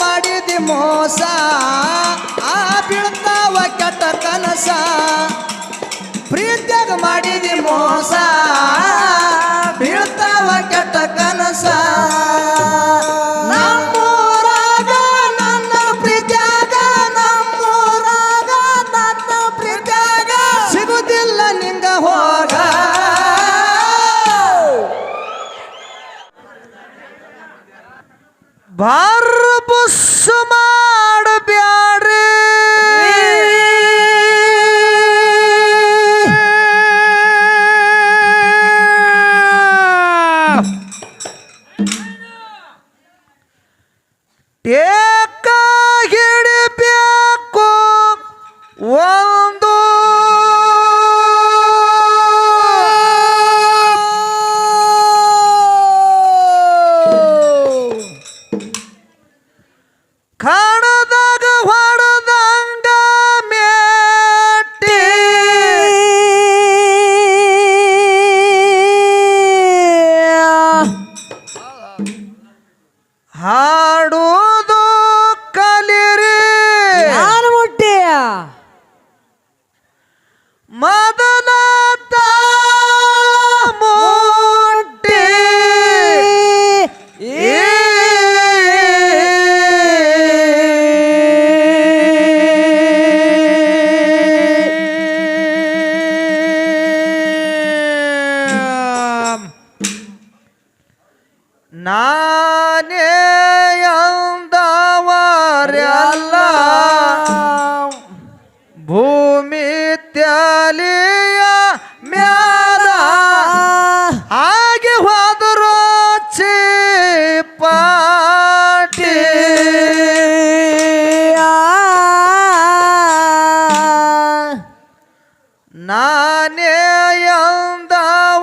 ಮಾಡಿದಿ ಮೋಸ ಆ ಬೀಳ್ತಾವ ಕೆಟ್ಟ ಕನಸ. ಪ್ರೀತಿಯಾಗ ಮಾಡಿದಿ ಮೋಸ 예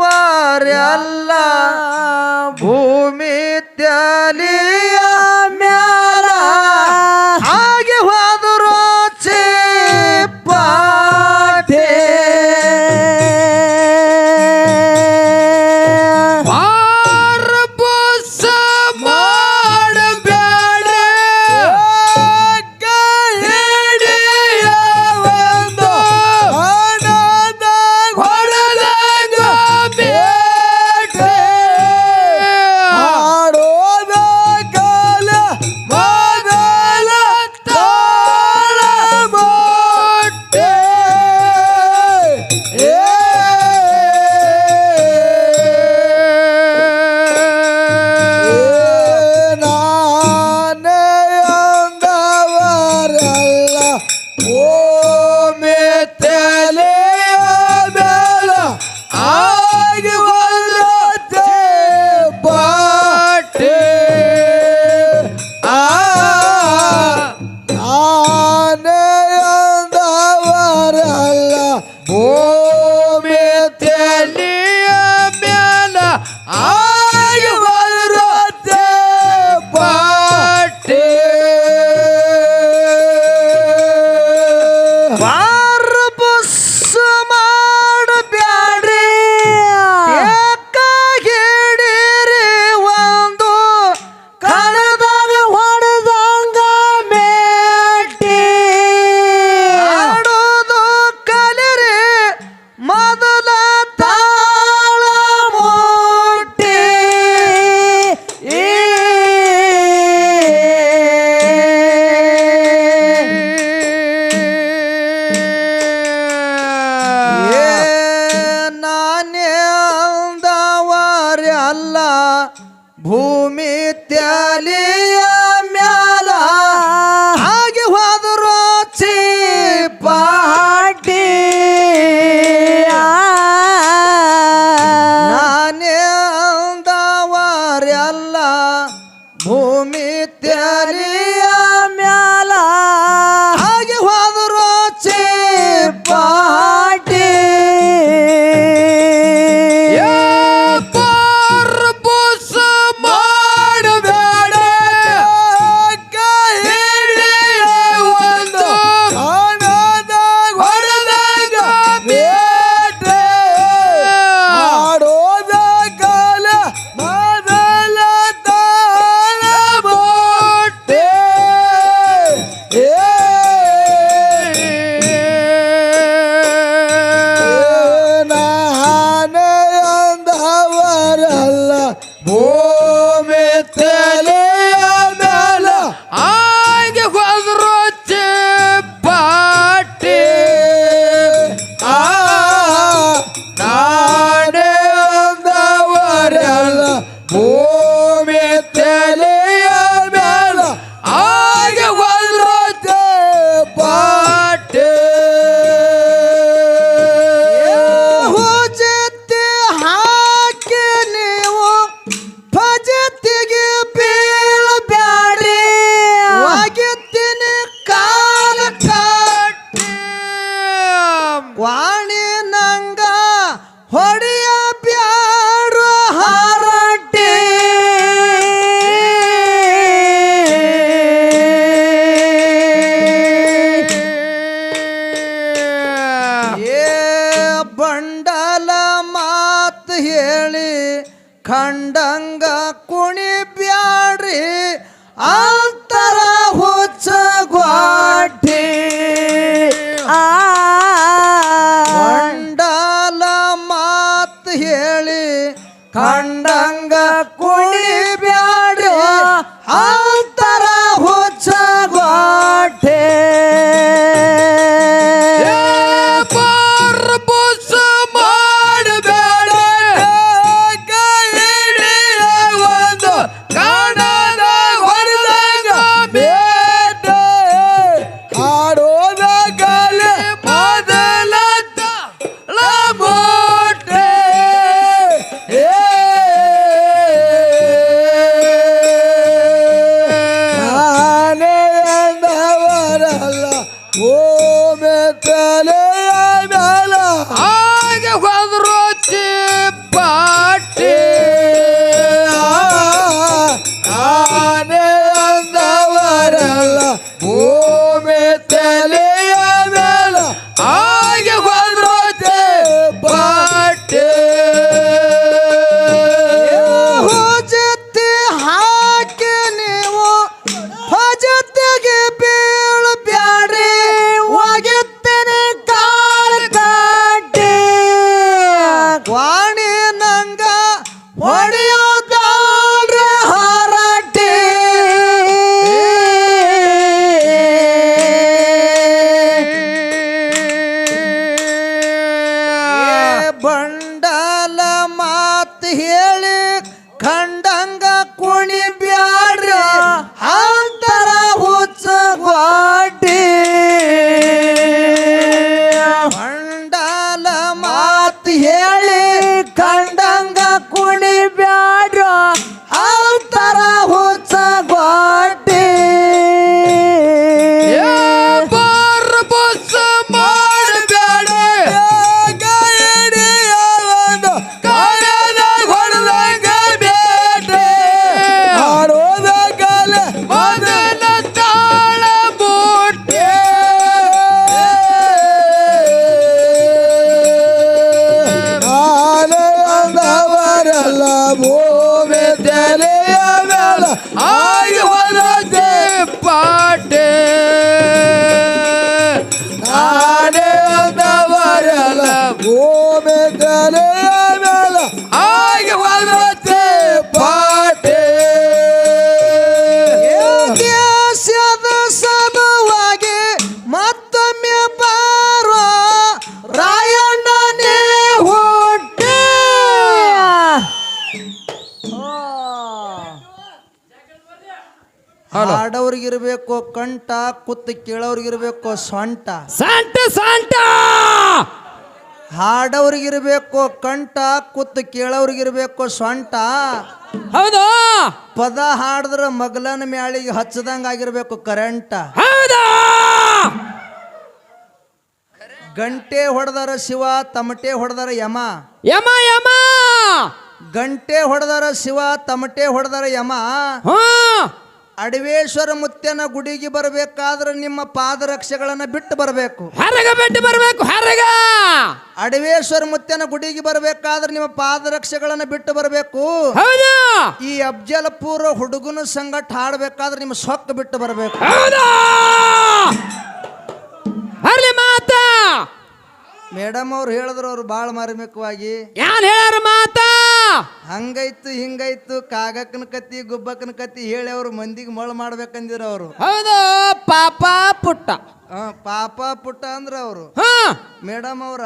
ಮನೆಯಂದವರೆಲ್ಲ ಭೂಮಿ ತ್ಯಾಲಿ ಖಂಡಂಗ ಕುಣಿ allez ಹಾಡೋರ್ಗಿರ್ಬೇಕು ಕಂಠ ಕುತ್ತು ಕೇಳೋರ್ಗಿರ್ಬೇಕು ಸೊಂಟ. ಸಂಟ ಸಂಟ! ಇರಬೇಕು ಕಂಠ ಕುತ್ತು ಕೇಳೋರ್ಗಿರ್ಬೇಕು ಸೊಂಟ. ಹೌದು. ಪದ ಹಾಡಿದ್ರ ಮಗಲನ ಮ್ಯಾಳಿಗೆ ಹಚ್ಚದಂಗ ಆಗಿರ್ಬೇಕು ಕರೆಂಟ. ಹೌದಾ. ಗಂಟೆ ಹೊಡೆದಾರ ಶಿವ ತಮಟೆ ಹೊಡೆದಾರ ಯಮ. ಯಮ ಯಮ! ಗಂಟೆ ಹೊಡೆದಾರ ಶಿವ ತಮಟೆ ಹೊಡೆದಾರ ಯಮ. ಹಾ ಅಡವೇಶ್ವರ ಮುತ್ಯನ ಗುಡಿಗೆ ಬರಬೇಕಾದ್ರೆ ನಿಮ್ಮ ಪಾದರಕ್ಷೆಗಳನ್ನ ಬಿಟ್ಟು ಬರಬೇಕು. ಹರಗ ಬಿಟ್ಟು ಬರಬೇಕು ಹರಗ! ಅಡವೇಶ್ವರ ಮುತ್ಯನ ಗುಡಿಗೆ ಬರಬೇಕಾದ್ರೆ ನಿಮ್ಮ ಪಾದರಕ್ಷೆಗಳನ್ನ ಬಿಟ್ಟು ಬರಬೇಕು. ಹೌದು! ಈ ಅಫ್ಜಲ್ಪುರ ಹುಡುಗನ ಸಂಗಟ ಹಾಡಬೇಕಾದ್ರೆ ನಿಮ್ಮ ಸೊಕ್ಕ ಬಿಟ್ಟು ಬರಬೇಕು. ಹೌದಾ! ಮಾತಾ ಮಾತ! ಮೇಡಮ್ ಅವ್ರು ಹೇಳಿದ್ರು ಅವ್ರು ಭಾಳ ಮಾರ್ಮಿಕವಾಗಿ. ಯಾರು ಹೇಳ್ಯಾರ ಮಾತ? ಹಂಗೈತು ಹಿಂಗೈತು ಕಾಗಕ್ಕನ ಕತ್ತಿ ಗುಬ್ಬಕ್ಕನ ಕತ್ತಿ ಹೇಳಿ ಅವ್ರು ಮಂದಿಗೆ ಮೊಳ ಮಾಡ್ಬೇಕಂದಿರ ಅವರು. ಹೌದು ಪಾಪ ಪುಟ್ಟ. ಪಾಪ ಪುಟ್ಟ ಅಂದ್ರ ಅವರು. ಹ. ಮೇಡಮ್ ಅವ್ರ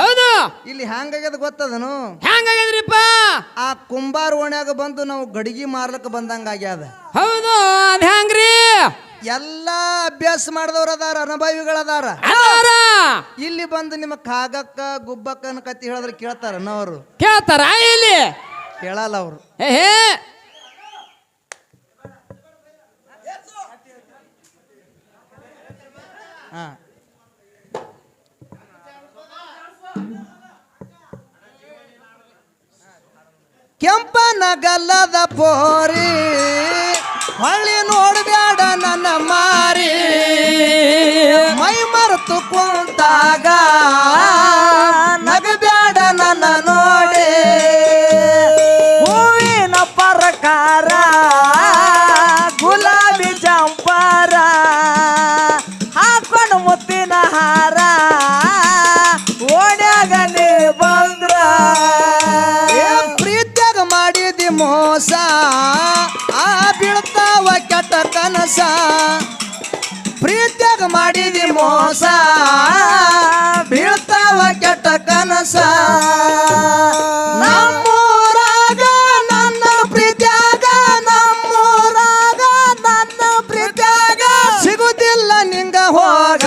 ಹೌದು. ಇಲ್ಲಿ ಹ್ಯಾಂಗಾಗ್ಯದ ಗೊತ್ತದನು? ಹೆಂಗಾಗ್ಯದ್ರಿಪ್ಪ ಆ ಕುಂಬಾರ ಓಣ್ಯಾಗ ಬಂದು ನಾವು ಗಡಿಗೆ ಮಾರ್ಲಕ್ ಬಂದಂಗ ಆಗ್ಯಾದ ಹೌದು ಅದ್ ಹೆಂಗ್ರಿ ಎಲ್ಲ ಅಭ್ಯಾಸ ಮಾಡಿದವ್ರ ಅದಾರ. ಅನುಭವಿಗಳದಾರ ಇಲ್ಲಿ ಬಂದು ನಿಮ್ಮ ಕಾಗಕ್ಕ ಗುಬ್ಬಕ್ಕನ ಕತ್ತಿ ಹೇಳಿದ್ರೆ ಕೇಳ್ತಾರ ಅವರು. ಕೇಳ್ತಾರ? ಇಲ್ಲಿ. ಕೇಳಲ್ಲ ಅವರು. ಹೇ. ನಗಲ್ಲದ ಪೋರಿ. ಹೊಳ್ಳಿ ನೋಡ್ಬ್ಯಾಡ ನನ್ನ ಮಾರಿ. ಮೈ ಮರೆತು ಕುಂತಾಗ ಮೋಸ ಬೀಳ್ತಾವ ಕೆಟ್ಟ ಕನಸ. ನಮ್ಮೂರಾಗ ನನ್ನ ಪ್ರೀತಿಯಾಗ, ನಮ್ಮೂರಾಗ ನನ್ನ ಪ್ರೀತಿಯಾಗ ಸಿಗುದಿಲ್ಲ ನಿಂಗ ಹೋಗ.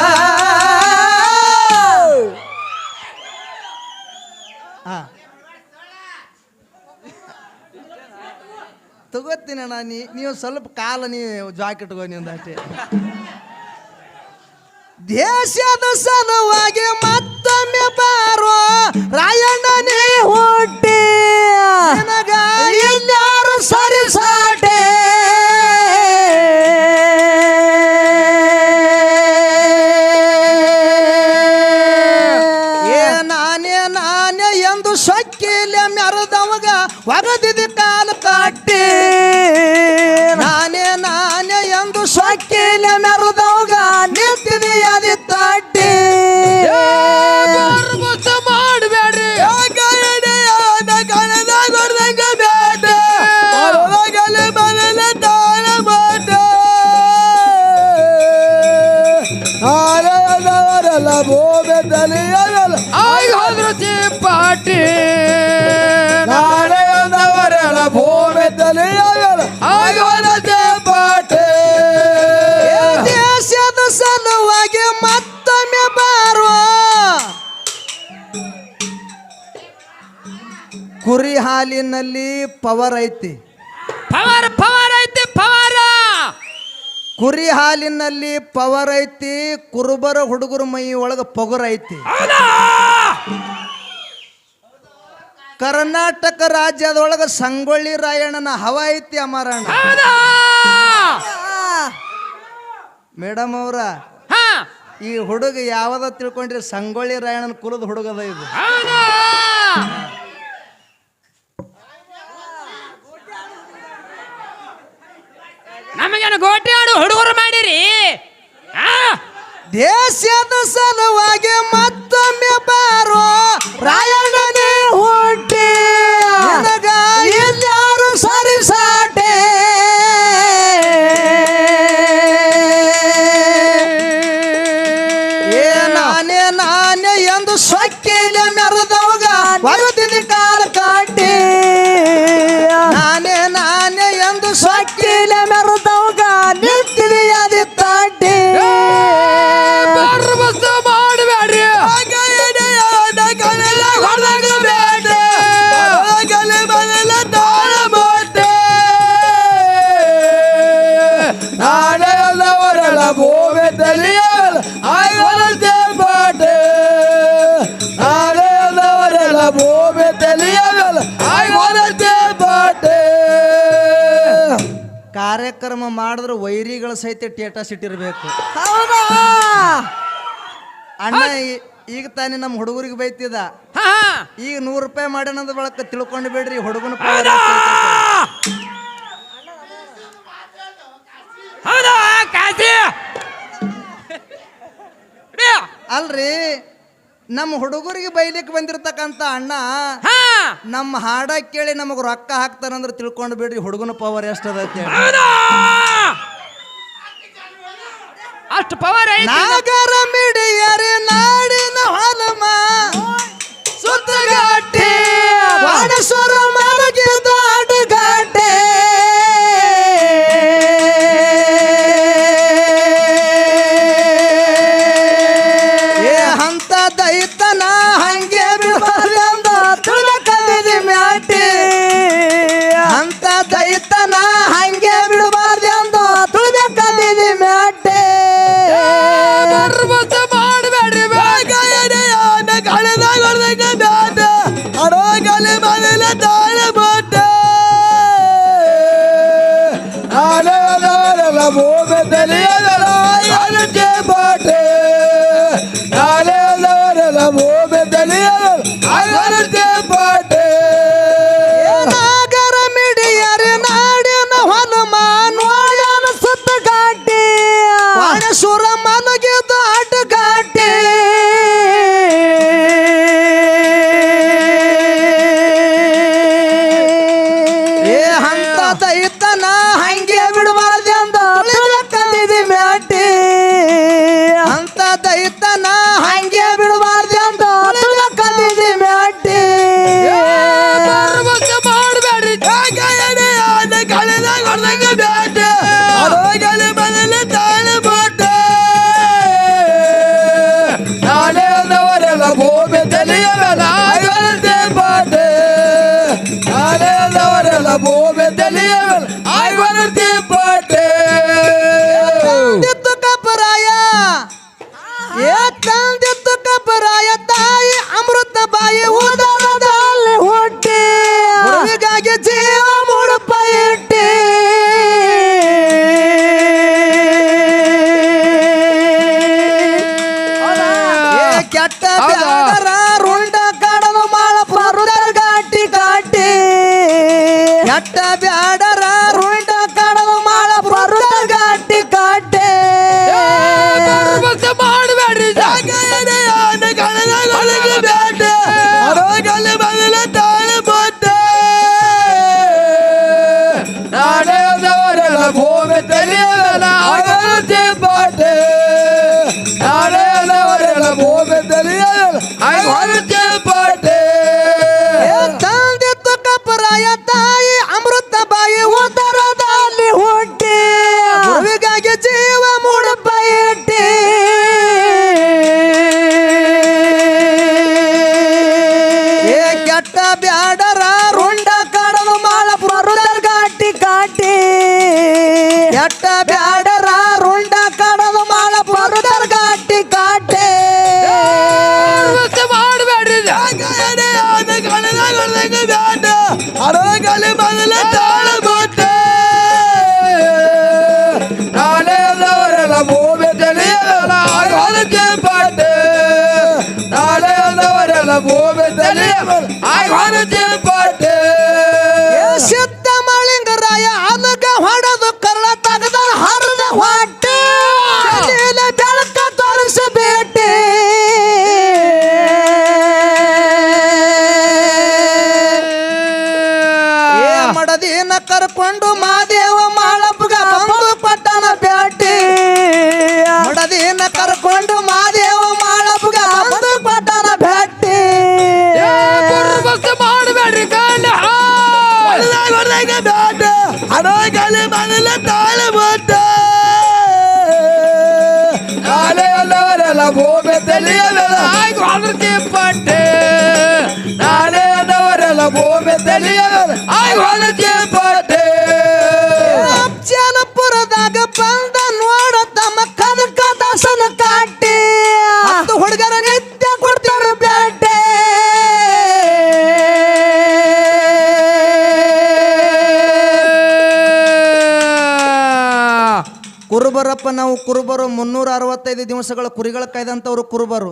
ತಗೋತೀನಣ್ಣ ನೀವು ಸ್ವಲ್ಪ ಕಾಲ ನೀವು ಜಾಕೆಟ್ನಿಂದ ಅಷ್ಟೇ. ದೇಶದ ಸಲುವಾಗಿ ಮತ್ತೊಮ್ಮೆ ಬಾರೋ ರಾಯಣ್ಣ ಆಯ್ ಹೋದ್ರು ಚಿಪ್ಪಾಟಿ ಆಯ್ ಹದ್ರತಿ ಪಾಟಿ. ದೇಶದ ಸಲುವಾಗಿ ಮತ್ತೊಮ್ಮೆ ಬಾರುವ ಕುರಿ ಹಾಲಿನಲ್ಲಿ ಪವರ್ ಐತಿ. ಪವರ್ ಪವಾರ. ಕುರಿ ಹಾಲಿನಲ್ಲಿ ಪವರ್ ಐತಿ ಕುರುಬರ ಹುಡುಗರ ಮೈ ಒಳಗೆ ಪೊಗರ್ ಐತಿ. ಕರ್ನಾಟಕ ರಾಜ್ಯದೊಳಗ ಸಂಗೊಳ್ಳಿ ರಾಯಣ್ಣನ ಹವ ಐತಿ ಅಮರಣ್ಣ. ಮೇಡಮ್ ಅವ್ರ ಈ ಹುಡುಗ ಯಾವ್ದ ತಿಳ್ಕೊಂಡ್ರಿ? ಸಂಗೊಳ್ಳಿ ರಾಯಣ್ಣನ ಕುಲದ ಹುಡುಗದ ಇದು. ನಮಗೇನು ಗೋಟಿ ಆಡು ಹುಡುಗರು ಮಾಡಿರಿ? ದೇಶದ ಸಲುವಾಗಿ ಮತ್ತೊಮ್ಮೆ ಬಾರೋ ರಾಯಣ್ಣನೇ ಹುಟ್ಟಿ ಕಾರ್ಯಕ್ರಮ ಮಾಡಿದ್ರೆ ವೈರಿಗಳ ಸಹಿತ ಟೇಟಸ್ ಇಟ್ಟಿರ್ಬೇಕು. ಅಣ್ಣ ಈ- ಈಗ ತಾನೇ ನಮ್ಮ ಹುಡುಗರಿಗೆ ಬೈತಿದ ಹಾ ಹಾ. ಈಗ ನೂರು ರೂಪಾಯಿ ಮಾಡ್ಯಾನಂದ ಬಳಕ ತಿಳ್ಕೊಂಡು ಬಿಡ್ರಿ ಹುಡುಗನ ಹೌದಾ? ಹೌದಾ ಕಾಸಿ. ಅಲ್ರಿ ನಮ್ಮ ಹುಡುಗರಿಗೆ ಬೈಲಿಕ್ಕೆ ಬಂದಿರ್ತಕ್ಕಂಥ ಅಣ್ಣ ನಮ್ಮ ಹಾಡ ಕೇಳಿ ನಮಗೆ ರೊಕ್ಕ ಹಾಕ್ತಾರಂದ್ರೆ ತಿಳ್ಕೊಂಡು ಬಿಡ್ರಿ ಹುಡುಗನ ಪವರ್ ಎಷ್ಟದ ಅಷ್ಟು ಪವರ್ ನಾಗರ ಮಿಡಿಯರೆ ನಾಡಿನ ಹೊಲಮ ಸುತ್ತಗಾಟಿ ದೈತನ ಹಂಗೆ ಬಿಡಬಾರ್ದಂದ ತುಳಕದಿದಿ ಮ್ಯಾಟಿ. ಹಂತ ದೈತನ ಹಂಗೆ ಬಿಡಬಾರ್ದಂದ ತುಳಕದಿದಿ ಮ್ಯಾಟಿ. ಬೇಡ್ರಿ ಬಸ್ ಮಾಡಬೇಡ್ರಿ ನಾಗರ humano Yeah. ಭೂಮಿ ತಲೆಯಲ್ಲ ಆಗಲತಿ நாலு பதில தாழ போட்ட நாளே வரல பூமி தெளிவதற்கு பாட்டு நாளே வரல பூமி தெளிவதற்கு பாட்டு ಆರೋಗ್ಯ ಬದಲ ತಾಳೆ ಬೋಟೆ ನಾಳೆಯಲ್ಲವರೆಲ್ಲ ಭೂಮಿ ತಲೆಯ ಮೇಲೆ ಆಯ್ತು ಅದಕ್ಕೆ ಪಟ್ಟೆ ನಾಳೆಯಲ್ಲವರೆಲ್ಲ ಭೂಮಿ ತಲೆಯ ಮೇಲೆ ಆಯ್ತು ಅದಕ್ಕೆ ಪಟ್ಟೆ ಕುರುಬರಪ್ಪ ನಾವು ಕುರುಬರು ಮುನ್ನೂರ ಅರವತ್ತೈದು ದಿವಸಗಳ ಕುರಿಗಳ ಕಾಯ್ದಂತವ್ರು ಕುರುಬರು.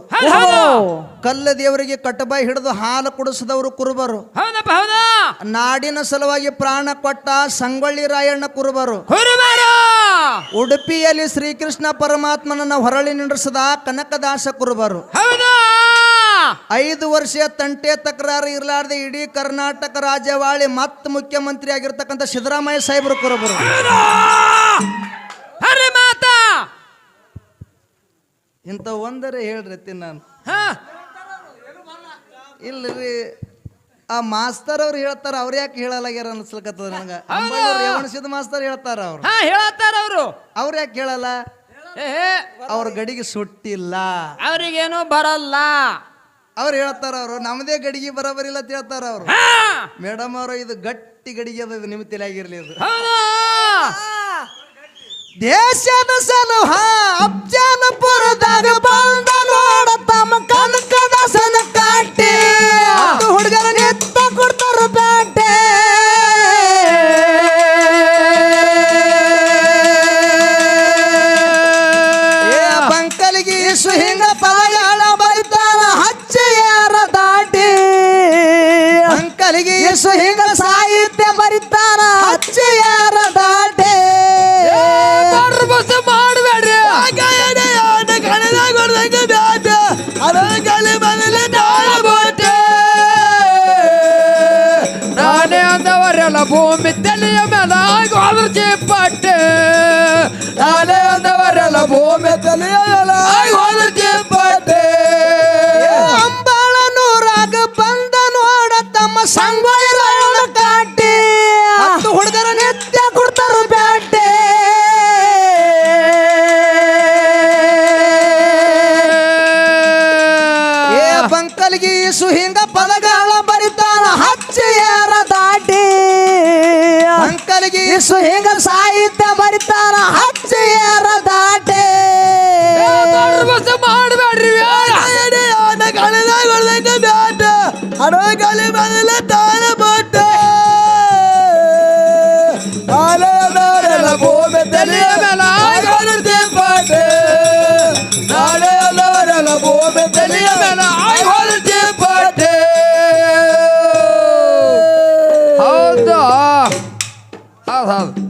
ಕಲ್ಲ ದೇವರಿಗೆ ಕಟ್ಟಬಾಯಿ ಹಿಡಿದು ಹಾಲು ಕುಡಿಸಿದವರು ಕುರುಬರು. ಹೌದಪ್ಪ ಹೌದಾ. ನಾಡಿನ ಸಲುವಾಗಿ ಪ್ರಾಣ ಕೊಟ್ಟ ಸಂಗೊಳ್ಳಿ ರಾಯಣ್ಣ ಕುರುಬರು. ಕುರುಬರು. ಉಡುಪಿಯಲ್ಲಿ ಶ್ರೀಕೃಷ್ಣ ಪರಮಾತ್ಮನನ್ನ ಹೊರಳಿ ನಿಂಡಿಸದ ಕನಕದಾಸ ಕುರುಬರು. ಹೌದಾ. ಐದು ವರ್ಷ ತಂಟೆ ತಕರಾರು ಇರಲಾರ್ದೆ ಇಡೀ ಕರ್ನಾಟಕ ರಾಜ್ಯವಾಳಿ ಮತ್ ಮುಖ್ಯಮಂತ್ರಿ ಆಗಿರ್ತಕ್ಕಂಥ ಸಿದ್ದರಾಮಯ್ಯ ಸಾಹೇಬರು ಕುರುಬರು ಹರಿ ಮಾತಾ ಇಂಥ ಒಂದರೆ ಹೇಳ್ರಿ ನಾನು. ಹಾ. ಇಲ್ರಿ ಆ ಮಾಸ್ತರ್ ಅವ್ರು ಹೇಳ್ತಾರ ಅವ್ರ ಯಾಕೆ ಹೇಳಲ್ಲಾಗ್ಯಾರ ಅನ್ಸ್ಲಕತ್ತದ ನನಗ? ರೇವಣಸಿದ ಮಾಸ್ತರ್ ಹೇಳ್ತಾರ ಅವ್ರು. ಹೇಳತ್ತಾರ ಅವರು. ಅವ್ರ ಯಾಕೆ ಹೇಳಲ್ಲ? ಏ ಅವ್ರ ಗಡಿಗೆ ಸುಟ್ಟಿಲ್ಲ. ಅವ್ರಿಗೇನು ಬರಲ್ಲ. ಅವ್ರು ಹೇಳ್ತಾರ ಅವರು ನಮ್ಮದೇ ಗಡಿಗೆ ಬರೋಬರಿಲ್ಲ ಅಂತ ಹೇಳ್ತಾರ ಅವ್ರು. ಮೇಡಮ್ ಅವರು ಇದು ಗಟ್ಟಿ ಗಡಿಗೆ ಅದ ನಿಮ್ಮ ಅದು ಇದು. ದೇಶದ ಸಲಹ ಅಬ್ಜಾನಪುರದಾಗ ಬಂದ ಭೂಮಿ ತಲೆಯ ಮೇಲೆ ಆಗೋದ್ರ ಪಟ್ಟೆ ನಾನೇ ಅಂದವರೆಲ್ಲ ಭೂಮಿ ತಲೆಯ ಮೇಲೆ ಆಗೋದ್ರ ಪಟ್ಟೆ ಅಂಬಾಳ ನೂರಾಗ ಬಂದ ನೋಡ ತಮ್ಮ ಸಂಗೊಳ್ಳಿ ನಾಲಿಗೆ ಇಷ್ಟು ಹಿಂಗ ಸಾಹಿತ್ಯ ಬರಿತಾರ? ಹಚ್ಚಿಯರ ದಾಟೆ. ಮಾಡಬೇಡ್ರಿ ಹಡೋ ಗಾಲಿ ಮನೆಲ್ಲ ತಾನ ಹೌದು ಹೌದು ಹೌದು